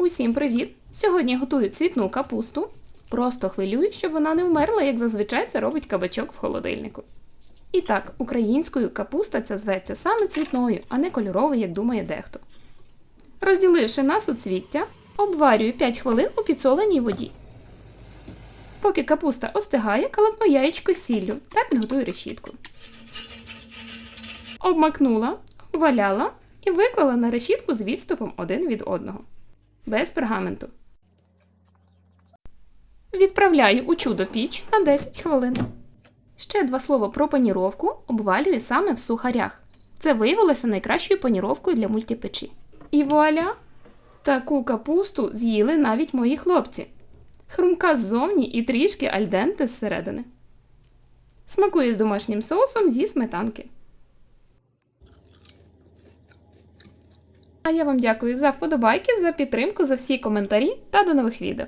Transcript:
Усім привіт! Сьогодні готую цвітну капусту. Просто хвилюю, щоб вона не вмерла, як зазвичай це робить кабачок в холодильнику. І так, українською капуста ця зветься саме цвітною, а не кольоровою, як думає дехто. Розділивши на суцвіття, обварюю 5 хвилин у підсоленій воді. Поки капуста остигає, калатну яєчко сіллю та підготую решітку. Обмакнула, обваляла і виклала на решітку з відступом один від одного. Без пергаменту. Відправляю у чудо піч на 10 хвилин. Ще два слова про паніровку обвалюю саме в сухарях. Це виявилося найкращою паніровкою для мультипечі. І вуаля! Таку капусту з'їли навіть мої хлопці. Хрумка ззовні і трішки альденте зсередини. Смакує з домашнім соусом зі сметанки. А я вам дякую за вподобайки, за підтримку, за всі коментарі та до нових відео.